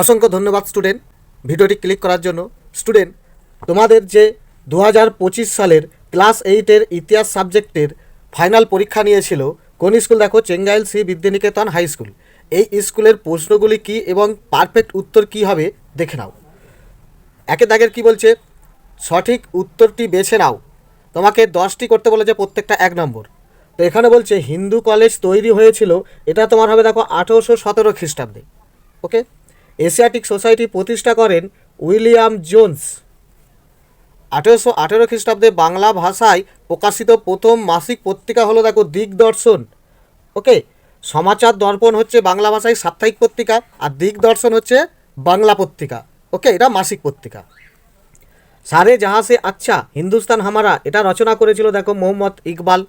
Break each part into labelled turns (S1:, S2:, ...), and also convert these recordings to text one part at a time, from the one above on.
S1: অসংখ্য ধন্যবাদ, স্টুডেন্ট। ভিডিওটি ক্লিক করার জন্য। স্টুডেন্ট, তোমাদের যে দু হাজার পঁচিশ সালের ক্লাস এইটের ইতিহাস সাবজেক্টের ফাইনাল পরীক্ষা নিয়েছিল, কোন স্কুল? দেখো, চেঙ্গাইল সি বিদ্যানিকেতন হাই স্কুল। এই স্কুলের প্রশ্নগুলি কি এবং পারফেক্ট উত্তর কি হবে দেখে নাও। একে দাগের কি বলছে? সঠিক উত্তরটি বেছে নাও। তোমাকে দশটি করতে বলেছে প্রত্যেকটা এক নম্বর। তো এখানে বলছে, হিন্দু কলেজ তৈরি হয়েছিল, এটা তোমার হবে, দেখো, আঠেরোশো সতেরো খ্রিস্টাব্দে। ওকে? এশিয়াটিক সোসাইটি প্রতিষ্ঠা করেন উইলিয়াম জোন্স। আঠেরোশো আঠেরো খ্রিস্টাব্দে বাংলা ভাষায় প্রকাশিত প্রথম মাসিক পত্রিকা হলো দেখো দিগদর্শন। ওকে? সমাচার দর্পণ হচ্ছে বাংলা ভাষায় সাপ্তাহিক পত্রিকা আর দিগদর্শন হচ্ছে বাংলা পত্রিকা। ওকে? এটা মাসিক পত্রিকা। সারে জাহাঁ সে আচ্ছা হিন্দুস্তান হামারা, এটা রচনা করেছিল দেখো মোহাম্মদ ইকবাল।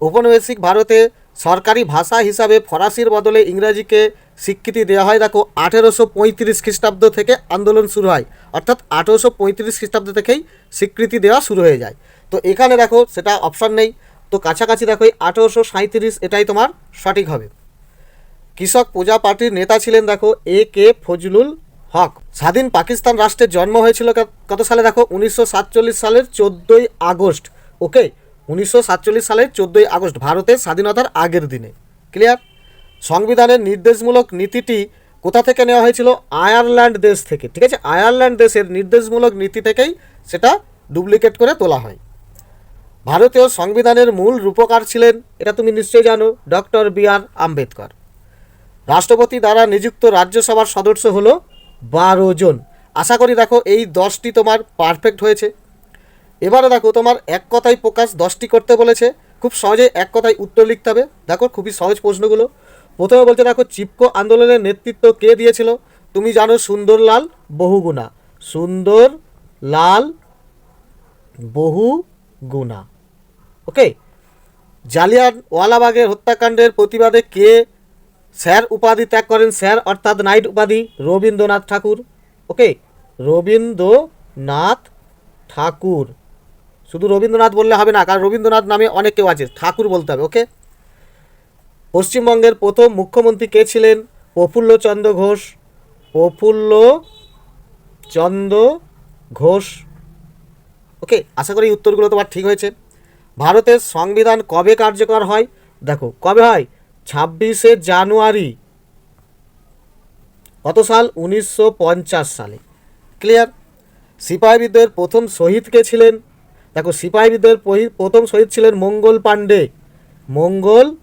S1: ঔপনিবেশিক ভারতে সরকারি ভাষা হিসাবে ফরাসির বদলে ইংরাজিকে স্বীকৃতি দেওয়া হয়। দেখো, আঠেরোশো পঁয়ত্রিশ খ্রিস্টাব্দ থেকে আন্দোলন শুরু হয়। অর্থাৎ আঠেরোশো পঁয়ত্রিশ খ্রিস্টাব্দ থেকেই স্বীকৃতি দেওয়া শুরু হয়ে যায়। তো এখানে দেখো, সেটা অপশন নেই। তো কাছাকাছি দেখো, এই আঠেরোশো সাঁইত্রিশ এটাই তোমার সঠিক হবে। কৃষক প্রজা পার্টির নেতা ছিলেন দেখো, এ কে ফজলুল হক। স্বাধীন পাকিস্তান রাষ্ট্রের জন্ম হয়েছিল কত সালে দেখো? উনিশশো সাতচল্লিশ সালের চোদ্দোই আগস্ট। ওকে? উনিশশো সাতচল্লিশ সালের চোদ্দোই আগস্ট, ভারতের স্বাধীনতার আগের দিনে। ক্লিয়ার সংবিধানের নির্দেশমূলক নীতিটি কোথা থেকে নেওয়া হয়েছিল? আয়ারল্যান্ড দেশ থেকে। ঠিক আছে? আয়ারল্যান্ড দেশের নির্দেশমূলক নীতি থেকেই সেটা ডুপ্লিকেট করে তোলা হয়। ভারতীয় সংবিধানের মূল রূপকার ছিলেন, এটা তুমি নিশ্চয়ই জানো, ডক্টর বি আর আম্বেদকর। রাষ্ট্রপতি দ্বারা নিযুক্ত রাজ্যসভার সদস্য হল বারো জন। আশা করি দেখো, এই দশটি তোমার পারফেক্ট হয়েছে। এবারে দেখো, তোমার এক কথায় প্রকাশ দশটি করতে বলেছে। খুব সহজে এক কথায় উত্তর লিখতে হবে। দেখো, খুবই সহজ প্রশ্নগুলো। প্রথমে বলছে, দেখো, চিপকো আন্দোলনের নেতৃত্ব কে দিয়েছিল? তুমি জানো সুন্দরলাল বহুগুণা। সুন্দর লাল বহুগুণা। ওকে জালিয়ান ওয়ালাবাগের হত্যাকাণ্ডের প্রতিবাদে কে স্যার উপাধি ত্যাগ করেন? স্যার অর্থাৎ নাইট উপাধি, রবীন্দ্রনাথ ঠাকুর। ওকে রবীন্দ্রনাথ ঠাকুর। শুধু রবীন্দ্রনাথ বললে হবে না, কারণ রবীন্দ্রনাথ নামে অনেক কেউ আছে, ঠাকুর বলতে হবে। ওকে পশ্চিমবঙ্গের প্রথম মুখ্যমন্ত্রী কে ছিলেন? প্রফুল্লচন্দ্র ঘোষ। প্রফুল্ল চন্দ্র ঘোষ। ওকে, আশা করি উত্তরগুলো তোমার ঠিক হয়েছে। ভারতের সংবিধান কবে কার্যকর হয়? দেখো, কবে হয়? ছাব্বিশে জানুয়ারি। কত সাল? উনিশশো পঞ্চাশ সালে। ক্লিয়ার? সিপাহী বিদ্রোহের প্রথম শহীদ কে ছিলেন? দেখো সিপাহী বিদ্রোহের প্রথম শহীদ ছিলেন মঙ্গল পাণ্ডে। মঙ্গল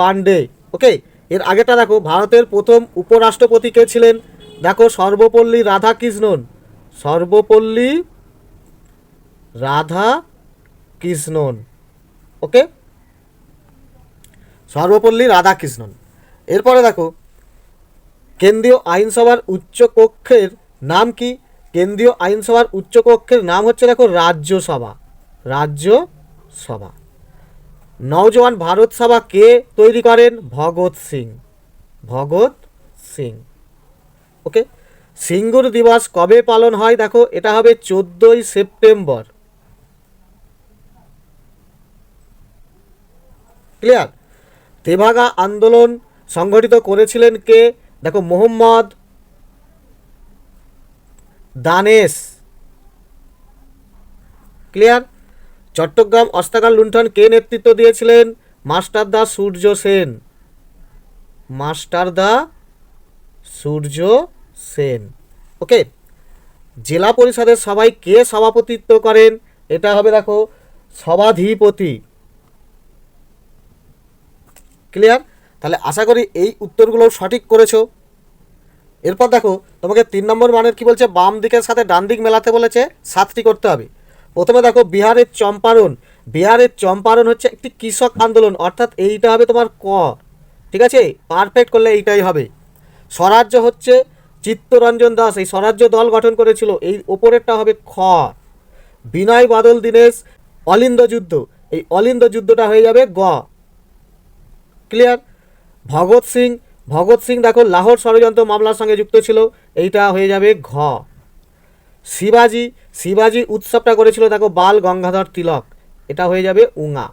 S1: পাণ্ডে ওকে এর আগেটা দেখো, ভারতের প্রথম উপরাষ্ট্রপতি কে ছিলেন? দেখো, সর্বপল্লী রাধাকৃষ্ণন। সর্বপল্লী রাধা কৃষ্ণন ওকে সর্বপল্লী রাধাকৃষ্ণন। এরপরে দেখো, কেন্দ্রীয় আইনসভার উচ্চ কক্ষের নাম কি? কেন্দ্রীয় আইনসভার উচ্চ কক্ষের নাম হচ্ছে, দেখো, রাজ্যসভা। রাজ্যসভা। নওজওয়ান ভারত সভা কে তৈরি করেন? ভগৎ সিং। ভগৎ সিং। ওকে? সিঙ্গুর দিবস কবে পালন হয়? দেখো, এটা হবে চোদ্দোই সেপ্টেম্বর। ক্লিয়ার? তেভাগা আন্দোলন সংগঠিত করেছিলেন কে? দেখো, মোহাম্মদ দানেশ। ক্লিয়ার? চট্টগ্রাম অস্ত্রাগার লুণ্ঠন কে নেতৃত্ব দিয়েছিলেন? Master da Surya Sen. Master da Surya Sen. Okay, জেলা পরিষদের সবাই কে সভাপতিত্ব করেন? এটা হবে দেখো, সভাধিপতি। ক্লিয়ার? তাহলে আশা করি এই উত্তরগুলো সঠিক করেছ। এরপর দেখো, তোমাকে তিন নম্বর মানের কি বলছে? বাম দিকের সাথে ডান দিক মেলাতে বলেছে, সাতটি করতে হবে। প্রথমে দেখো, বিহারের চম্পারণ। বিহারের চম্পারণ হচ্ছে একটি কৃষক আন্দোলন, অর্থাৎ এইটা হবে তোমার ক। ঠিক আছে? পারফেক্ট করলে এইটাই হবে। স্বরাজ্য হচ্ছে চিত্তরঞ্জন দাস। এই স্বরাজ্য দল গঠন করেছিল। এই ওপরেরটা হবে খ। বিনয় বাদল দীনেশ, অলিন্দ যুদ্ধ। এই অলিন্দ যুদ্ধটা হয়ে যাবে গ। ক্লিয়ার ভগৎ সিং ভগৎ সিং দেখো, লাহোর ষড়যন্ত্র মামলার সঙ্গে যুক্ত ছিল। এইটা হয়ে যাবে ঘ। শিবাজি শিবাজি উৎসবটা করেছিল দেখো বাল গঙ্গাধর তিলক। এটা হয়ে যাবে উঙা।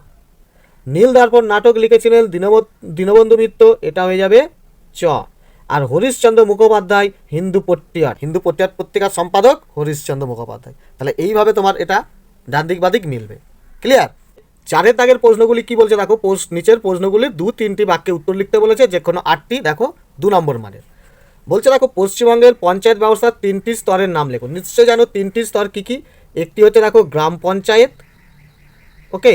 S1: নীল দর্পণ নাটক লিখেছিলেন দীনব দীনবন্ধু মিত্র, এটা হয়ে যাবে চ। আর হরিশচন্দ্র মুখোপাধ্যায়, হিন্দু পট্টিয়ার। হিন্দু পট্টিয়ার পত্রিকার সম্পাদক হরিশচন্দ্র মুখোপাধ্যায়। তাহলে এইভাবে তোমার এটা ডান দিক বাদিক মিলবে। ক্লিয়ার চারের দাগের প্রশ্নগুলি কি বলছে দেখো? নিচের প্রশ্নগুলির দু তিনটি বাক্যে উত্তর লিখতে বলেছে যে কোনো আটটি দেখো দু নম্বর মানের। বলছে দেখো, পশ্চিমবঙ্গের পঞ্চায়েত ব্যবস্থার তিনটি স্তরের নাম লেখো। নিশ্চয়ই জানো তিনটি স্তর কী কী? একটি হচ্ছে দেখো, গ্রাম পঞ্চায়েত ওকে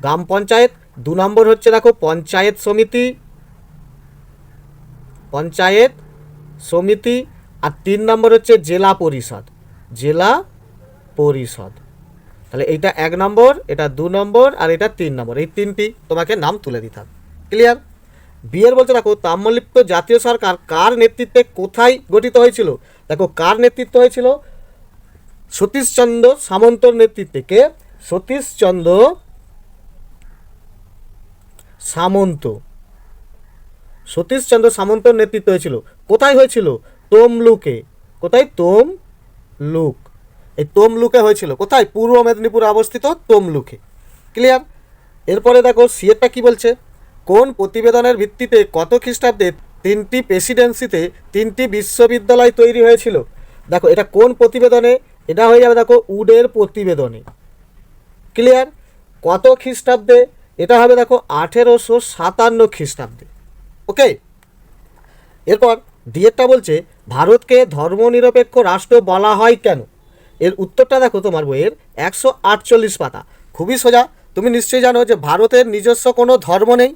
S1: গ্রাম পঞ্চায়েত, দু নম্বর হচ্ছে দেখো, পঞ্চায়েত সমিতি পঞ্চায়েত সমিতি, আর তিন নম্বর হচ্ছে জেলা পরিষদ। জেলা পরিষদ। তাহলে এইটা এক নম্বর, এটা দু নম্বর, আর এটা তিন নম্বর। এই তিনটি তোমাকে নাম তুলে দিতে হবে। ক্লিয়ার বিয়ের বলতে দেখো, তাম্রলিপ্ত জাতীয় সরকার কার নেতৃত্বে কোথায় গঠিত হয়েছিল? দেখো, কার নেতৃত্ব হয়েছিল? সতীশচন্দ্র সামন্তর নেতৃত্বে। কে? সতীশচন্দ্র সামন্ত। সতীশচন্দ্র সামন্তর নেতৃত্ব হয়েছিল। কোথায় হয়েছিল? তোমলুকে। কোথায়? তোমলুক। এই তোমলুকে হয়েছিল। কোথায়? পূর্ব মেদিনীপুরে অবস্থিত তোমলুকে। ক্লিয়ার এরপরে দেখো সিএরটা কি বলছে? কোন প্রতিবেদনের ভিত্তিতে কত খ্রিস্টাব্দে তিনটি প্রেসিডেন্সিতে তিনটি বিশ্ববিদ্যালয় তৈরি হয়েছিল? দেখো, এটা কোন প্রতিবেদনে? এটা হয়ে যাবে, দেখো, উডের প্রতিবেদনে। ক্লিয়ার কত খ্রিস্টাব্দে? এটা হবে, দেখো, আঠেরোশো সাতান্ন খ্রিস্টাব্দে। ওকে এরপর ডিএরটা বলছে, ভারতকে ধর্মনিরপেক্ষ রাষ্ট্র বলা হয় কেন? এর উত্তরটা দেখো তোমার বইয়ের একশো আটচল্লিশ পাতা। খুবই সোজা। তুমি নিশ্চয়ই জানো যে ভারতের নিজস্ব কোনো ধর্ম নেই।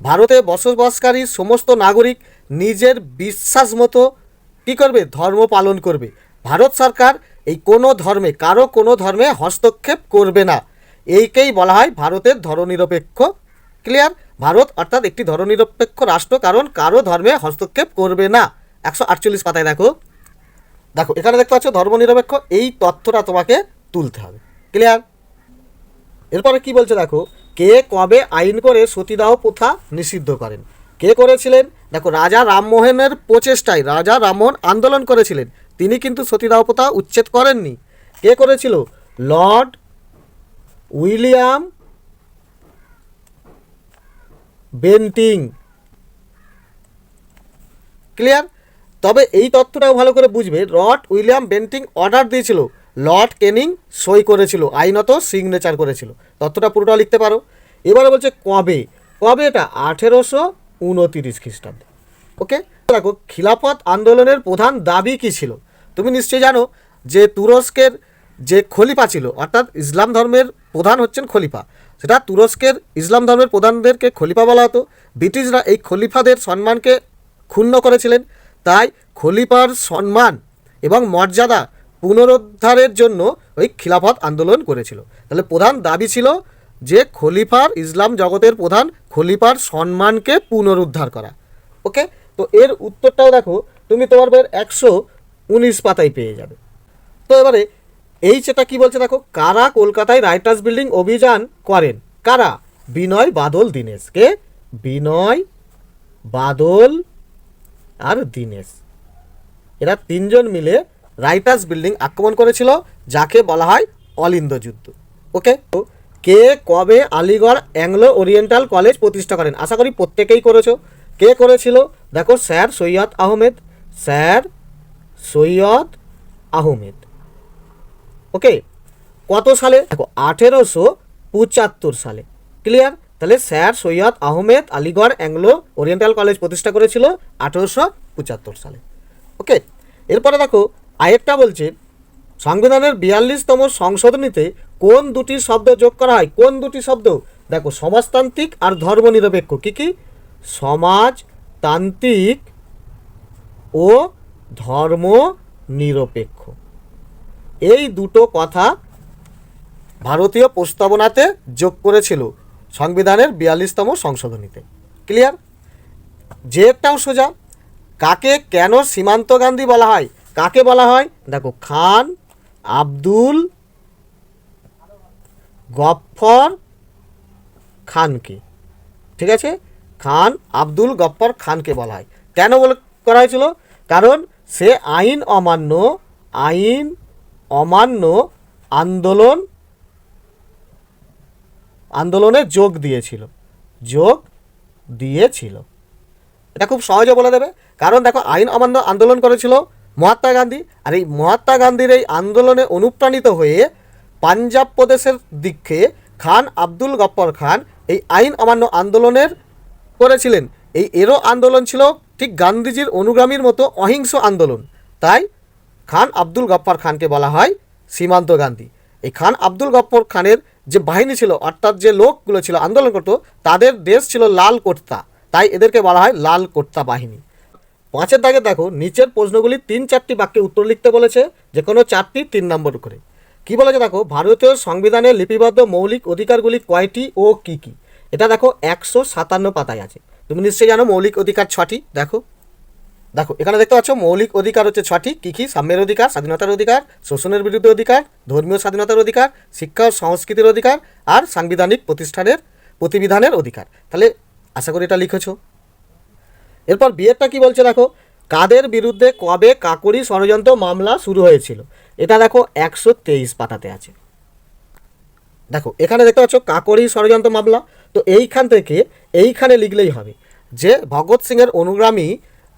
S1: ভারতে বসবাসকারী সমস্ত নাগরিক নিজের বিশ্বাস মতো কী করবে? ধর্ম পালন করবে। ভারত সরকার এই কোনো ধর্মে, কারও কোনো ধর্মে হস্তক্ষেপ করবে না। এইকেই বলা হয় ভারতের ধর্মনিরপেক্ষ। ক্লিয়ার? ভারত অর্থাৎ একটি ধর্মনিরপেক্ষ রাষ্ট্র, কারণ কারও ধর্মে হস্তক্ষেপ করবে না। একশো আটচল্লিশ পাতায় দেখো। দেখো, এখানে দেখতে পাচ্ছ ধর্মনিরপেক্ষ। এই তথ্যটা তোমাকে তুলতে হবে। ক্লিয়ার? এরপরে কি বলছে দেখো, কে কবে আইন করে সতীদাহ প্রথা নিষিদ্ধ করেন? কে করেছিলেন? দেখো, রাজা রামমোহনের প্রচেষ্টায় রাজা রামমোহন আন্দোলন করেছিলেন। তিনি কিন্তু সতীদাহ প্রথা উচ্ছেদ করেননি। কে করেছিল? Lord William Bentinck. ক্লিয়ার? তবে এই তথ্যটাও ভালো করে বুঝবে, লর্ড উইলিয়াম বেন্টিং অর্ডার দিয়েছিল। লর্ড কেনিং সই করেছিল, আইনত সিগনেচার করেছিল। তথ্যটা পুরোটা লিখতে পারো। এবারে বলছে কবে? কবে এটা? আঠেরোশো উনতিরিশ খ্রিস্টাব্দে। ওকে? দেখো, খিলাফত আন্দোলনের প্রধান দাবি কী ছিল? তুমি নিশ্চয়ই জানো যে তুরস্কের যে খলিফা ছিল, অর্থাৎ ইসলাম ধর্মের প্রধান হচ্ছেন খলিফা। সেটা তুরস্কের ইসলাম ধর্মের প্রধানদেরকে খলিফা বলা হতো। ব্রিটিশরা এই খলিফাদের সম্মানকে ক্ষুণ্ণ করেছিলেন। তাই খলিফার সম্মান এবং মর্যাদা পুনরুদ্ধারের জন্য ওই খিলাফত আন্দোলন করেছিল। তাহলে প্রধান দাবি ছিল যে খলিফার ইসলাম জগতের প্রধান খলিফার সম্মানকে পুনরুদ্ধার করা। ওকে? তো এর উত্তরটাও দেখো, তুমি তোমার বইয়ের একশো উনিশ পাতায় পেয়ে যাবে। তো এবারে এই যেটা কি বলছে দেখো, কারা কলকাতায় রাইটার্স বিল্ডিং অভিযান করেন? কারা? বিনয় বাদল দীনেশ। কে? বিনয় বাদল আর দীনেশ। এরা তিনজন মিলে রাইটার্স বিল্ডিং আক্রমণ করেছিল, যাকে বলা হয় অলিন্দ যুদ্ধ। ওকে কে কবে আলিগড় অ্যাংলো ওরিয়েন্টাল কলেজ প্রতিষ্ঠা করেন? আশা করি প্রত্যেকেই করেছ। কে করেছিল? দেখো, Sir Syed Ahmed. Sir Syed Ahmed. Okay কত সালে? দেখো, আঠেরোশো পঁচাত্তর সালে। ক্লিয়ার তাহলে Sir Syed Ahmed Aligarh Anglo Oriental College প্রতিষ্ঠা করেছিল আঠেরোশো পঁচাত্তর সালে। ওকে এরপরে দেখো আরেকটা বলছে, সংবিধানের বিয়াল্লিশতম সংশোধনীতে কোন দুটি শব্দ যোগ করা হয়? কোন দুটি শব্দ? দেখো, সমাজতান্ত্রিক আর ধর্মনিরপেক্ষ। কি কি? সমাজতান্ত্রিক ও ধর্ম নিরপেক্ষ এই দুটো কথা ভারতীয় প্রস্তাবনাতে যোগ করেছিল সংবিধানের বিয়াল্লিশতম সংশোধনীতে। ক্লিয়ার? যেটাও সোজা। কাকে কেন সীমান্ত গান্ধী বলা হয়? কাকে বলা হয়? দেখো, খান, আব্দুল, গফফর, খানকে। ঠিক আছে? খান, আব্দুল, গফফর, খানকে বলা হয়। কেন বলে করা হয়েছিল? কারণ সে আইন অমান্য আইন অমান্য আন্দোলন, আন্দোলনে যোগ দিয়েছিল। যোগ দিয়েছিল। এটা খুব সহজে বলে দেবে। কারণ দেখো, আইন অমান্য আন্দোলন করেছিল মহাত্মা গান্ধী আর এই মহাত্মা গান্ধীর এই আন্দোলনে অনুপ্রাণিত হয়ে পাঞ্জাব প্রদেশের দিকে খান আব্দুল গপ্পর খান এই আইন অমান্য আন্দোলনের করেছিলেন। এই এরও আন্দোলন ছিল ঠিক গান্ধীজির অনুগামীর মতো অহিংস আন্দোলন। তাই খান আব্দুল গপ্পর খানকে বলা হয় সীমান্ত গান্ধী। এই খান আব্দুল গপ্পর খানের যে বাহিনী ছিল, অর্থাৎ যে লোকগুলো ছিল আন্দোলন করতো তাদের দেশ ছিল লাল কোর্তা তাই এদেরকে বলা হয় লাল কোর্তা বাহিনী। পাঁচের দাগে দেখো, নিচের প্রশ্নগুলি তিন চারটি বাক্যে উত্তর লিখতে বলেছে, যে কোনো চারটি তিন নম্বর করে। কি বলেছে দেখো, ভারতীয় সংবিধানের লিপিবদ্ধ মৌলিক অধিকারগুলি কয়টি ও কি কি? এটা দেখো একশো সাতান্ন পাতায় আছে। তুমি নিশ্চয়ই জানো মৌলিক অধিকার ছটি, দেখো। দেখো, এখানে দেখতে পাচ্ছ মৌলিক অধিকার হচ্ছে ছটি, কী কী? সাম্যের অধিকার, স্বাধীনতার অধিকার, শোষণের বিরুদ্ধে অধিকার, ধর্মীয় স্বাধীনতার অধিকার, শিক্ষা ও সংস্কৃতির অধিকার, আর সাংবিধানিক প্রতিষ্ঠানের প্রতিবিধানের অধিকার। তাহলে আশা করি এটা লিখেছো। এরপর বিয়েরটা কি বলছে দেখো? কাদের বিরুদ্ধে কবে কাকুরি ষড়যন্ত্র মামলা শুরু হয়েছিল? এটা দেখো একশো তেইশ পাতাতে আছে। দেখো, এখানে দেখতে পাচ্ছ কাকরি ষড়যন্ত্র মামলা। তো এইখান থেকে এইখানে লিখলেই হবে যে ভগৎ সিংয়ের অনুগ্রামী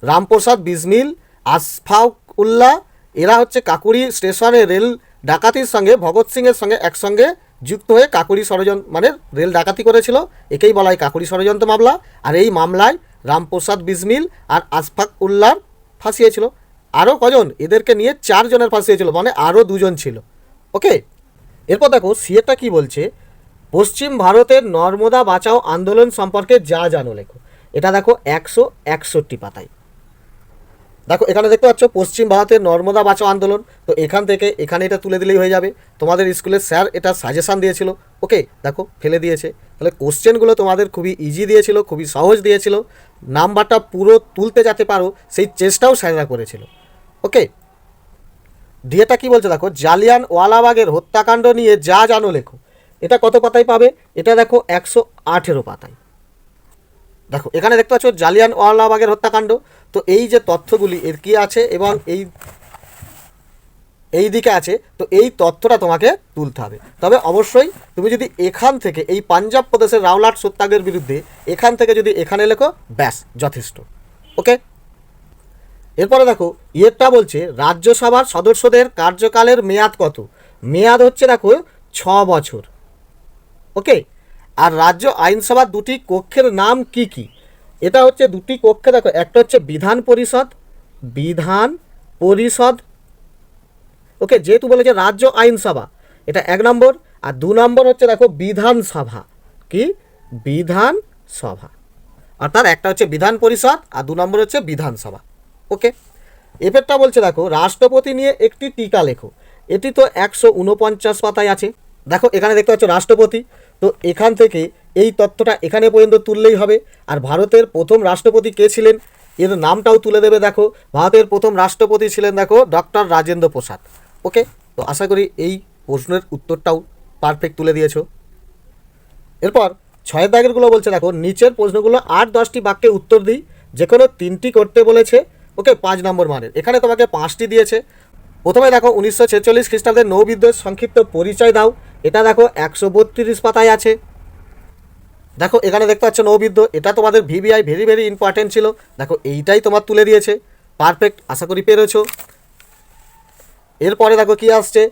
S1: রামপ্রসাদ বিজমিল আসফাক উল্লাহ এরা হচ্ছে কাকুরি স্টেশনে রেল ডাকাতির সঙ্গে, ভগৎ সিংয়ের সঙ্গে একসঙ্গে যুক্ত হয়ে কাকুরি ষড়যন্ত্র মানে রেল ডাকাতি করেছিল। একেই বলা হয় কাকুরি ষড়যন্ত্র মামলা। আর এই মামলায় রামপ্রসাদ বিজমিল আর আসফাক উল্লাহ ফাঁসিয়েছিল। আরও কজন? এদেরকে নিয়ে চারজনের ফাঁসিয়েছিল মানে আরও দুজন ছিল। ওকে? এরপর দেখো, সিএটা কি বলছে? পশ্চিম ভারতের নর্মদা বাঁচাও আন্দোলন সম্পর্কে যা জানো লেখো। এটা দেখো একশো একষট্টি পাতায়। দেখো, এখানে দেখতে পাচ্ছ, পশ্চিম ভারতের নর্মদা বাঁচাও আন্দোলন। তো এখান থেকে এখানে এটা তুলে দিলেই হয়ে যাবে। তোমাদের স্কুলের স্যার এটা সাজেশান দিয়েছিল। ওকে দেখো, ফেলে দিয়েছে। তাহলে কোশ্চেনগুলো তোমাদের খুবই ইজি দিয়েছিল, খুবই সহজ দিয়েছিল। নাম্বারটা পুরো তুলতে যেতে পারো, সেই চেষ্টাও স্যাররা করেছিল। ওকে ডিএটা কি বলছে দেখো, জালিয়ান ওয়ালাবাগের হত্যাকাণ্ড নিয়ে যা জানো লেখো। এটা কত পাতায় পাবে? এটা দেখো, একশো আঠেরো পাতায়। দেখো, এখানে দেখতে পাচ্ছ, জালিয়ান ওয়ালাবাগের হত্যাকাণ্ড। তো এই যে তথ্যগুলি, এর কি আছে এবং এই এই দিকে আছে, তো এই তথ্যটা তোমাকে তুলতে হবে। তবে অবশ্যই তুমি যদি এখান থেকে, এই পাঞ্জাব প্রদেশের রাওলাট সত্যাগ্রের বিরুদ্ধে, এখান থেকে যদি এখানে লেখো, ব্যাস, যথেষ্ট। ওকে এরপরে দেখো, ইয়েরটা বলছে, রাজ্যসভার সদস্যদের কার্যকালের মেয়াদ কত? মেয়াদ হচ্ছে দেখো, ছ বছর। ওকে আর রাজ্য আইনসভার দুটি কক্ষের নাম কি কি? এটা হচ্ছে দুটি কক্ষে, দেখো, একটা হচ্ছে বিধান পরিষদ বিধান পরিষদ, ওকে, যেহেতু বলেছে রাজ্য আইনসভা, এটা এক নম্বর, আর দু নম্বর হচ্ছে, দেখো বিধানসভা কি? বিধানসভা অর্থাৎ একটা হচ্ছে বিধান পরিষদ, আর দু নম্বর হচ্ছে বিধানসভা ওকে? এফেরটা বলছে, দেখো, রাষ্ট্রপতি নিয়ে একটি টিকা লেখো, এটি তো একশো উনপঞ্চাশ পাতায় আছে, দেখো, এখানে দেখতে পাচ্ছ রাষ্ট্রপতি, তো এখান থেকে এই তথ্যটা এখানে পর্যন্ত তুললেই হবে। আর ভারতের প্রথম রাষ্ট্রপতি কে ছিলেন? এর নামটাও তুলে দেবে দেখো। ভারতের প্রথম রাষ্ট্রপতি ছিলেন দেখো, ডক্টর রাজেন্দ্র প্রসাদ। ওকে? তো আশা করি এই প্রশ্নের উত্তরটাও পারফেক্ট তুলে দিয়েছ। এরপর ছয়ের দাগেরগুলো বলছে দেখো, নিচের প্রশ্নগুলো আট দশটি বাক্যে উত্তর দিই। যে কোনো তিনটি করতে বলেছে। ওকে, পাঁচ নম্বর মানের। এখানে তোমাকে পাঁচটি দিয়েছে। প্রথমে দেখো, উনিশশো ছেচল্লিশ খ্রিস্টাব্দের নৌবিদ্যুৎ সংক্ষিপ্ত পরিচয় দাও। এটা দেখো একশো বত্রিশ পাতায় আছে। দেখো, এখানে দেখতে পাচ্ছ নৌবিদ্য এটা তোমাদের ভিভিআই ভেরি ভেরি ইম্পর্টেন্ট ছিল। দেখো, এইটাই তোমার তুলে দিয়েছে। পারফেক্ট আশা করি পেরেছ। এরপরে দেখো কি আসছে।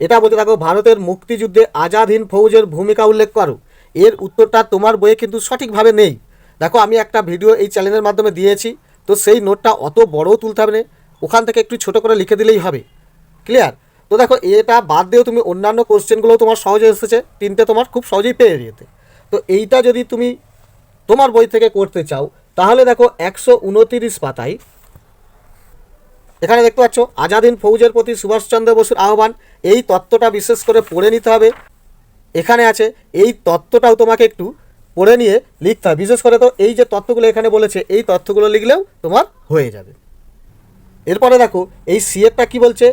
S1: এটা বলতে দেখো, ভারতের মুক্তিযুদ্ধে আজাদ হিন্দ ফৌজের ভূমিকা উল্লেখ করো। এর উত্তরটা তোমার বইয়ে কিন্তু সঠিকভাবে নেই। দেখো, আমি একটা ভিডিও এই চ্যানেলের মাধ্যমে দিয়েছি। তো সেই নোটটা অত বড়ও তুলতে হবে না। ওখান থেকে একটু ছোট করে লিখে দিলেই হবে। ক্লিয়ার তো দেখো, এটা বাদ দিয়েও তুমি অন্যান্য কোশ্চেনগুলো তোমার সহজে এসেছে। তিনটে তোমার খুব সহজেই পেয়ে যেতে। তো এইটা যদি তুমি তোমার বই থেকে করতে চাও, তাহলে দেখো একশো উনতিরিশ পাতায়, এখানে দেখতে পাচ্ছ, আজাদিন ফৌজের প্রতি সুভাষচন্দ্র বসুর আহ্বান, এই তত্ত্বটা বিশেষ করে পড়ে নিতে হবে। এখানে আছে, এই তত্ত্বটাও তোমাকে একটু পড়ে নিয়ে লিখতে হবে। বিশেষ করে তো এই যে তত্ত্বগুলো এখানে বলেছে, এই তত্ত্বগুলো লিখলেও তোমার হয়ে যাবে। এরপরে দেখো, এই সিএরটা কি বলছে?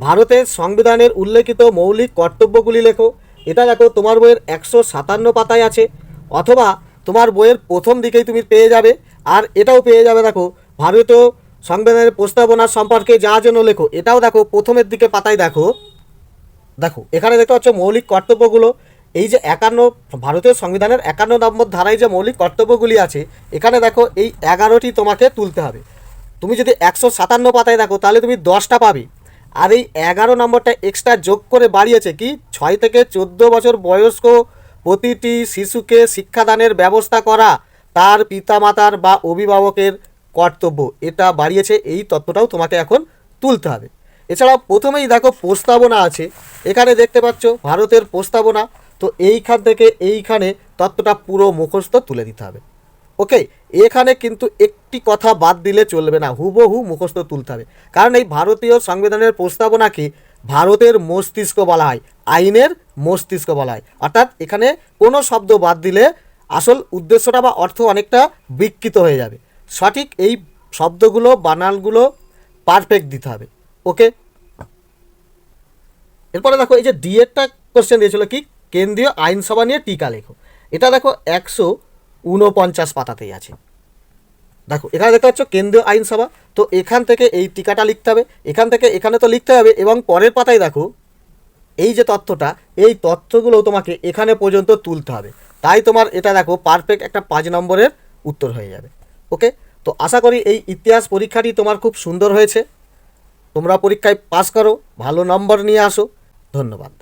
S1: ভারতের সংবিধানের উল্লেখিত মৌলিক কর্তব্যগুলি লেখো এটা দেখো, তোমার বইয়ের একশো সাতান্ন পাতায় আছে, অথবা তোমার বইয়ের প্রথম দিকেই তুমি পেয়ে যাবে, আর এটাও পেয়ে যাবে দেখো, ভারতীয় সংবিধানের প্রস্তাবনা সম্পর্কে যা যেন লেখো, এটাও দেখো, প্রথমের দিকে পাতায় দেখো। দেখো, এখানে দেখতে পাচ্ছ মৌলিক কর্তব্যগুলো, এই যে একান্ন, ভারতীয় সংবিধানের একান্ন নম্বর ধারায় যে মৌলিক কর্তব্যগুলি আছে, এখানে দেখো, এই এগারোটি তোমাকে তুলতে হবে। তুমি যদি একশো সাতান্ন পাতায় দেখো, তাহলে তুমি দশটা পাবে। আর এই এগারো নম্বরটা এক্সট্রা যোগ করে বাড়িয়েছে কি? ছয় থেকে চোদ্দ বছর বয়স্ক প্রতিটি শিশুকে শিক্ষাদানের ব্যবস্থা করা তার পিতামাতার বা অভিভাবকের কর্তব্য। এটা বাড়িয়েছে, এই তত্ত্বটাও তোমাকে এখন তুলতে হবে। এছাড়া প্রথমেই দেখো প্রস্তাবনা আছে। এখানে দেখতে পাচ্ছ ভারতের প্রস্তাবনা। তো এইখান থেকে এইখানে তত্ত্বটা পুরো মুখস্থ তুলে দিতে হবে। ওকে এখানে কিন্তু একটি কথা বাদ দিলে চলবে না, হুবহু মুখস্থ তুলতে হবে। কারণ এই ভারতীয় সংবিধানের প্রস্তাবনাকে ভারতের মস্তিষ্ক বলা হয়, আইনের মস্তিষ্ক বলা হয়। অর্থাৎ এখানে কোনো শব্দ বাদ দিলে আসল উদ্দেশ্যটা বা অর্থ অনেকটা বিকৃত হয়ে যাবে। সঠিক এই শব্দগুলো, বানানগুলো পারফেক্ট দিতে হবে। ওকে এরপরে দেখো, এই যে ডিএডটা কোশ্চেন দিয়েছিল কি? কেন্দ্রীয় আইনসভা নিয়ে টিকা লেখো। এটা দেখো একশো উনপঞ্চাশ পাতাতেই আছে। দেখো, এখানে দেখতে পাচ্ছ কেন্দ্রীয় আইনসভা, তো এখান থেকে এই টিকাটা লিখতে হবে, এখান থেকে এখানে তো লিখতে হবে, এবং পরের পাতায় দেখো, এই যে তথ্যটা, এই তথ্যগুলো তোমাকে এখানে পর্যন্ত তুলতে হবে। তাই তোমার এটা দেখো পারফেক্ট একটা পাঁচ নম্বরের উত্তর হয়ে যাবে। ওকে তো আশা করি এই ইতিহাস পরীক্ষাটি তোমার খুব সুন্দর হয়েছে। তোমরা পরীক্ষায় পাস করো, ভালো নম্বর নিয়ে আসো। ধন্যবাদ।